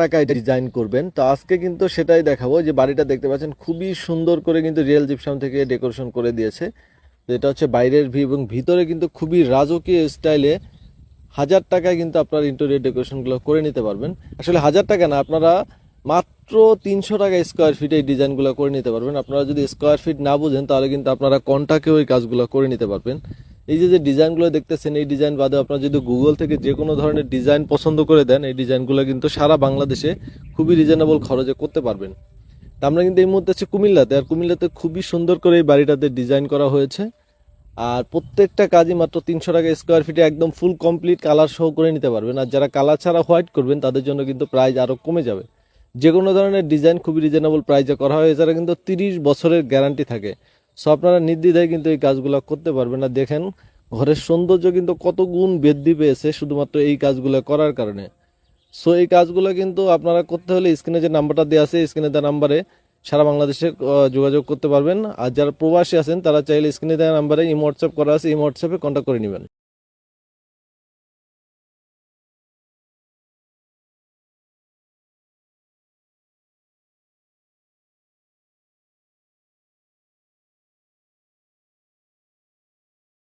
টাকায় ডিজাইন করবেন। তো আজকে কিন্তু সেটাই দেখাবো যে বাড়িটা দেখতে পাচ্ছেন, খুবই সুন্দর করে কিন্তু রিয়েল জিপসাম থেকে ডেকোরেশন করে দিয়েছে। তো এটা হচ্ছে বাইরের ভিউ এবং ভিতরে কিন্তু খুবই রাজকীয় স্টাইলে হাজার টাকায় কিন্তু আপনার ইন্টেরিয়র ডেকোরেশনগুলো করে নিতে পারবেন। আসলে হাজার টাকা না, আপনারা মাত্র তিনশো টাকা স্কোয়ার ফিটে এই ডিজাইনগুলো করে নিতে পারবেন। আপনারা যদি স্কোয়ার ফিট না বুঝেন, তাহলে কিন্তু আপনারা কন্টাকেও এই কাজগুলো করে নিতে পারবেন। এই যে যে ডিজাইনগুলো দেখতেছেন, এই ডিজাইন বাদে আপনারা যদি গুগল থেকে যে কোনো ধরনের ডিজাইন পছন্দ করে দেন, এই ডিজাইনগুলো কিন্তু সারা বাংলাদেশে খুবই রিজনেবল খরচে করতে পারবেন। তা আমরা কিন্তু এই মুহূর্তে আছি কুমিল্লাতে, আর কুমিল্লাতে খুবই সুন্দর করে এই বাড়িটাতে ডিজাইন করা হয়েছে। আর প্রত্যেকটা কাজই মাত্র তিনশো টাকা স্কোয়ার ফিটে একদম ফুল কমপ্লিট কালার সহ করে নিতে পারবেন। আর যারা কালার ছাড়া হোয়াইট করবেন, তাদের জন্য কিন্তু প্রাইস আরও কমে যাবে। যে কোনো ধরনের ডিজাইন খুবই রিজনেবল প্রাইসে করা হয়, এছাড়া কিন্তু তিরিশ বছরের গ্যারান্টি থাকে। সো আপনারা নির্দ্বিধায় কিন্তু এই কাজগুলো করতে পারবেন না। দেখেন, ঘরের সৌন্দর্য কিন্তু কত গুণ বৃদ্ধি পেয়েছে শুধুমাত্র এই কাজগুলো করার কারণে। সো এই কাজগুলো কিন্তু আপনারা করতে হলে স্ক্রিনে যে নাম্বারটা দেওয়া আছে, স্ক্রিনে দেওয়া নাম্বারে সারা বাংলাদেশে যোগাযোগ করতে পারবেন। আর যারা প্রবাসী আছেন, তারা চাইলে স্ক্রিনে দেওয়া নাম্বারে ইমো হোয়াটসঅ্যাপ করা আছে ইমো হোয়াটসঅ্যাপে কন্ট্যাক্ট করে নেবেন।